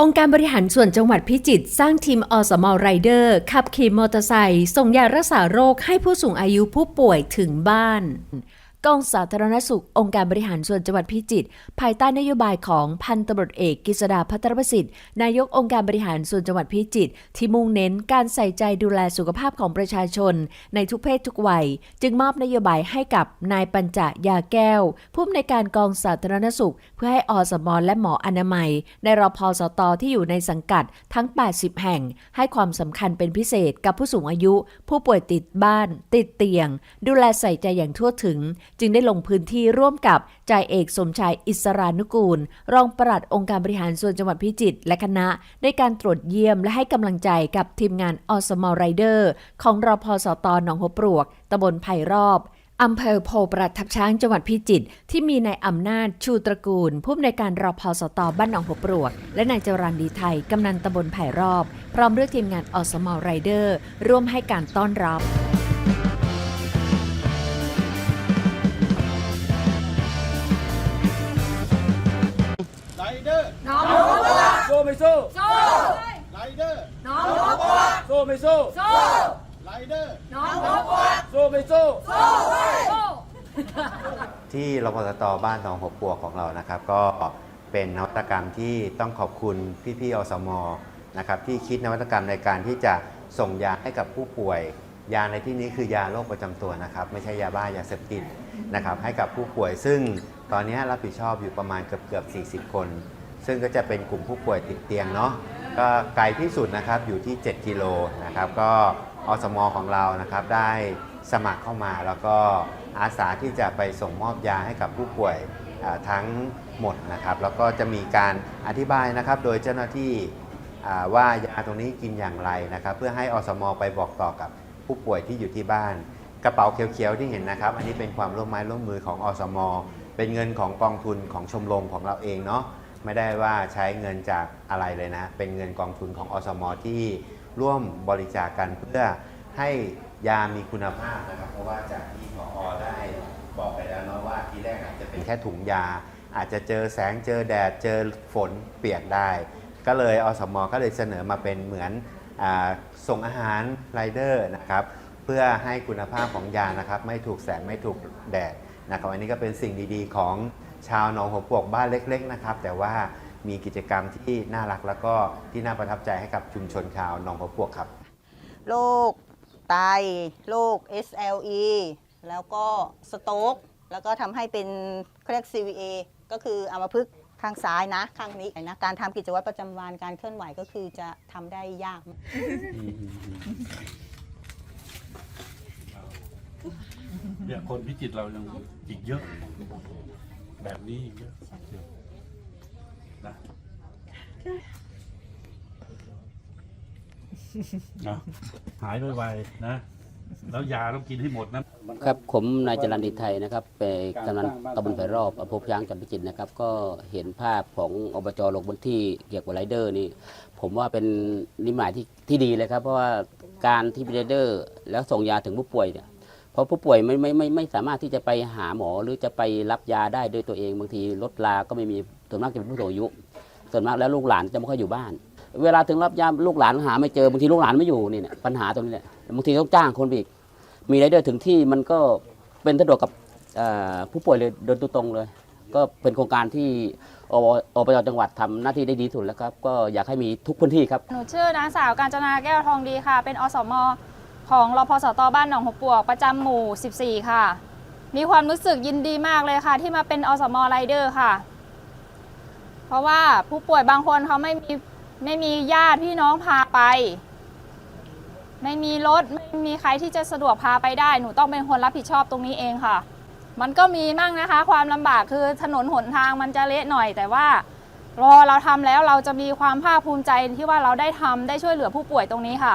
องค์การบริหารส่วนจังหวัดพิจิตรสร้างทีมอสมไรเดอร์ขับขี่มอเตอร์ไซค์ส่งยารักษาโรคให้ผู้สูงอายุผู้ป่วยถึงบ้าน กองสาธารณสุข องค์การบริหารส่วนจังหวัดพิจิตรภายใต้นโยบายของพันตำรวจเอกกฤษดาพัทรประสิทธิ์นายกองค์การบริหารส่วนจังหวัดพิจิตรที่มุ่งเน้นการใส่ใจดูแลสุขภาพของประชาชน ในทุกเพศทุกวัย จึงมอบนโยบายให้กับนายปัญจยาแก้ว ผู้อำนวยการกองสาธารณสุข เพื่อให้อสมและหมออนามัย ในรพสตที่อยู่ในสังกัดทั้ง 80 แห่ง ให้ความสำคัญเป็นพิเศษกับผู้สูงอายุ ผู้ป่วยติดบ้าน ติดเตียง ดูแลใส่ใจอย่างทั่วถึง จึงได้ลงพื้นที่ร่วมกับจ่าเอกสมชายอิสรานุกูล รองปลัดองค์การบริหารส่วนจังหวัดพิจิตรและคณะในการตรวจเยี่ยมและให้กำลังใจกับทีมงานอสมอลไรเดอร์ของรอพสตหนองหัวปลวกตำบลไผ่รอบอำเภอโพประทับช้างจังหวัดพิจิตรที่มีนายอำนาจชูตระกูล ผู้อำนวยการรอพสตบ้านหนองหัวปลวก และนายจรันดีไทย กำนันตำบลไผ่รอบ พร้อมด้วยทีมงานอสมอลไรเดอร์ ร่วมให้การต้อนรับ ไรเดอร์สู้ไม่สู้ไรเดอร์สู้ไม่สู้ไรเดอร์สู้ไม่สู้ที่รพสตบ้านหนองหัวปวกของเรานะครับ ก็เป็นนวัตกรรมที่ต้องขอบคุณพี่ๆอสมนะครับที่คิดนวัตกรรมในการที่จะส่งยาให้กับผู้ป่วย ยาในที่นี้คือยาโรคประจำตัวนะครับ ไม่ใช่ยาบ้ายาเสพติด นะครับให้กับผู้ป่วยซึ่งตอนนี้รับผิดชอบอยู่ประมาณเกือบเกือบ40 คน ซึ่งก็จะเป็นกลุ่มผู้ป่วยติดเตียงเนาะก็ไกลที่สุดนะครับอยู่ที่ 7 กิโลนะครับก็อสมของเรานะครับได้สมัครเข้ามาแล้วก็อาสาที่จะไปส่งมอบยาให้กับผู้ป่วยทั้งหมดนะครับ แล้วก็จะมีการอธิบายนะครับ โดยเจ้าหน้าที่ว่ายาตรงนี้กินอย่างไรนะครับ เพื่อให้อสมไปบอกต่อกับผู้ป่วยที่อยู่ที่บ้าน กระเป๋าเขียวๆที่เห็นนะครับ อันนี้เป็นความร่วมไม้ร่วมมือของอสม เป็นเงินของกองทุนของชมรมของเราเองเนาะไม่ได้ว่าใช้เงินจากอะไรเลยนะ เป็นเงินกองทุนของอสม ที่ร่วมบริจาคกันเพื่อให้ยามีคุณภาพนะครับ เพราะว่าจากที่พอได้บอกไปแล้วเนาะว่าทีแรกอาจจะเป็นแค่ถุงยา อาจจะเจอแสงเจอแดดเจอฝนเปียกได้ ก็เลยอสม ก็เลยเสนอมาเป็นเหมือนอส่งอาหารไรเดอร์นะครับ เพื่อให้คุณภาพของยานะครับ ไม่ถูกแสงไม่ถูกแดดนะครับอันนี้ก็เป็นสิ่งดีๆ ของชาวหนองหัวปวกบ้านเล็ก ๆ นะครับ แต่ว่ามีกิจกรรมที่น่ารักแล้วก็ที่น่าประทับใจให้กับชุมชนชาวหนองหัวปวกครับโรคไตโรค SLE แล้วก็สโต๊กแล้วก็ทำให้เป็นเขาเรียก CVA ก็คืออัมพฤกษ์ข้างซ้ายนะ ข้างนี้นะการทำกิจวัตรประจำวันการเคลื่อนไหวก็คือจะทำได้ยาก เนี่ยคนพิจิตรเรายังอีกเยอะ แบบนี้อีกเยอะนะเอาหายไวๆนะ แล้วยาต้องกินให้หมดนะ ครับผมนายจรันดิไทยนะครับเป็นกำนันตำบลไผ่รอบอำเภอพยางจังหวัดพิจิตรนะครับ ก็เห็นภาพของอบจลงพื้นที่เกี่ยวกับไรเดอร์นี่ ผมว่าเป็นนิมิตที่ที่ดีเลยครับ เพราะว่าการที่ไรเดอร์ แล้วส่งยาถึงผู้ป่วยเนี่ย เพราะผู้ป่วยไม่ไม่ไม่ไม่สามารถที่จะไปหาหมอหรือจะไปรับยาได้ด้วยตัวเองบางทีรถลาก็ไม่มีส่วนมากจะเป็นผู้สูงอายุส่วนมากแล้วลูกหลานจะไม่ค่อยอยู่บ้าน เวลาถึงรับยาลูกหลานหาไม่เจอบางทีลูกหลานไม่อยู่นี่เนี่ยปัญหาตรงนี้เนี่ยบางทีต้องจ้างคนไปอีก มีรายเดอร์ถึงที่มันก็เป็นสะดวกกับผู้ป่วยเลยโดยตรงเลย ก็เป็นโครงการที่อบอบจจังหวัดทำหน้าที่ได้ดีสุดแล้วครับ ก็อยากให้มีทุกพื้นที่ครับ หนูชื่อนางสาวกาญจนาแก้วทองดีค่ะ เป็นอสม ของรพสตบ้านหนองหัวปวกประจำหมู่ 14 ค่ะ มีความรู้สึกยินดีมากเลยค่ะ ที่มาเป็นอสมไรเดอร์ค่ะ เพราะว่าผู้ป่วยบางคนเขาไม่มีไม่มีญาติพี่น้องพาไป ไม่มีรถไม่มีใครที่จะสะดวกพาไปได้ หนูต้องเป็นคนรับผิดชอบตรงนี้เองค่ะ มันก็มีมั่งนะคะ ความลำบากคือถนนหนทางมันจะเละหน่อย แต่ว่ารอเราทำแล้วเราจะมีความภาคภูมิใจที่ว่าเราได้ทำได้ช่วยเหลือผู้ป่วยตรงนี้ค่ะ